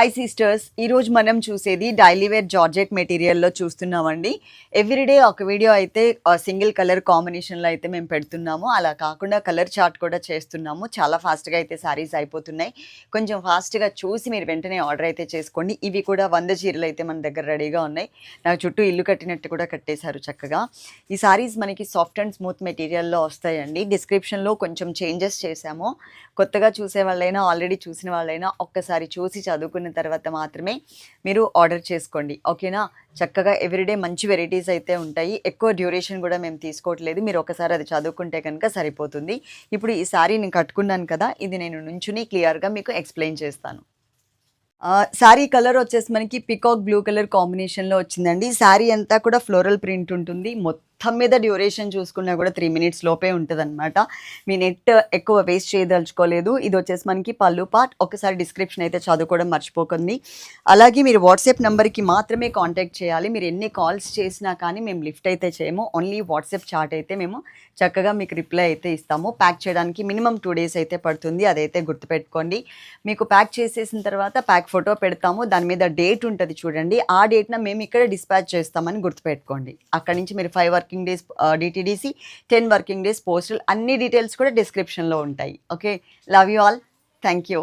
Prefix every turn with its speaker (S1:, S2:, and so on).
S1: High sisters ఈరోజు మనం చూసేది డైలీ వేర్ జార్జెట్ మెటీరియల్లో చూస్తున్నామండి. ఎవ్రీడే ఒక వీడియో అయితే సింగిల్ కలర్ కాంబినేషన్లో అయితే మేము పెడుతున్నాము. అలా కాకుండా కలర్ చార్ట్ కూడా చేస్తున్నాము. చాలా ఫాస్ట్గా అయితే శారీస్ అయిపోతున్నాయి. కొంచెం ఫాస్ట్గా చూసి మీరు వెంటనే ఆర్డర్ అయితే చేసుకోండి. ఇవి కూడా వంద చీరలు అయితే మన దగ్గర రెడీగా ఉన్నాయి. నాకు చుట్టూ ఇల్లు కట్టినట్టు కూడా కట్టేశారు చక్కగా. ఈ సారీస్ మనకి సాఫ్ట్ అండ్ స్మూత్ మెటీరియల్లో వస్తాయండి. డిస్క్రిప్షన్లో కొంచెం చేంజెస్ చేశాము. కొత్తగా చూసే వాళ్ళైనా ఆల్రెడీ చూసిన వాళ్ళైనా ఒక్కసారి చూసి చదువుకున్న తర్వాత మాత్రమే మీరు ఆర్డర్ చేసుకోండి. ఓకేనా చక్కగా ఎవ్రీడే మంచి వెరైటీస్ అయితే ఉంటాయి. ఎక్కువ డ్యూరేషన్ కూడా మేము తీసుకోవట్లేదు. మీరు ఒకసారి అది చదువుకుంటే కనుక సరిపోతుంది. ఇప్పుడు ఈ సారీ నేను కట్టుకున్నాను కదా ఇది నేను నుంచుని క్లియర్గా మీకు ఎక్స్ప్లెయిన్ చేస్తాను. శారీ కలర్ వచ్చేసి మనకి పికాక్ బ్లూ కలర్ కాంబినేషన్లో వచ్చిందండి. శారీ అంతా కూడా ఫ్లోరల్ ప్రింట్ ఉంటుంది. మొత్తం మీద డ్యూరేషన్ చూసుకున్నా కూడా త్రీ మినిట్స్ లోపే ఉంటుంది అనమాట మీ నెట్ ఎక్కువ వేస్ట్ చేయదలుచుకోలేదు. ఇది వచ్చేసి మనకి పళ్ళు పార్ట్ ఒకసారి డిస్క్రిప్షన్ అయితే చదువుకోవడం మర్చిపోకండి. అలాగే మీరు వాట్సాప్ నెంబర్కి మాత్రమే కాంటాక్ట్ చేయాలి. మీరు ఎన్ని కాల్స్ చేసినా కానీ మేము లిఫ్ట్ అయితే చేయము. ఓన్లీ వాట్సాప్ చాట్ అయితే మేము చక్కగా మీకు రిప్లై అయితే ఇస్తాము. ప్యాక్ చేయడానికి మినిమం టూ డేస్ అయితే పడుతుంది. అదైతే గుర్తుపెట్టుకోండి. మీకు ప్యాక్ చేసేసిన తర్వాత ప్యాక్ ఫోటో పెడతాము. దాని మీద డేట్ ఉంటుంది చూడండి. ఆ డేట్న మేము ఇక్కడ డిస్పాచ్ చేస్తామని గుర్తుపెట్టుకోండి. అక్కడి నుంచి మీరు five working days DTDC ten working days postal అన్ని డీటెయిల్స్ కూడా డిస్క్రిప్షన్లో ఉంటాయి. Okay love you all thank you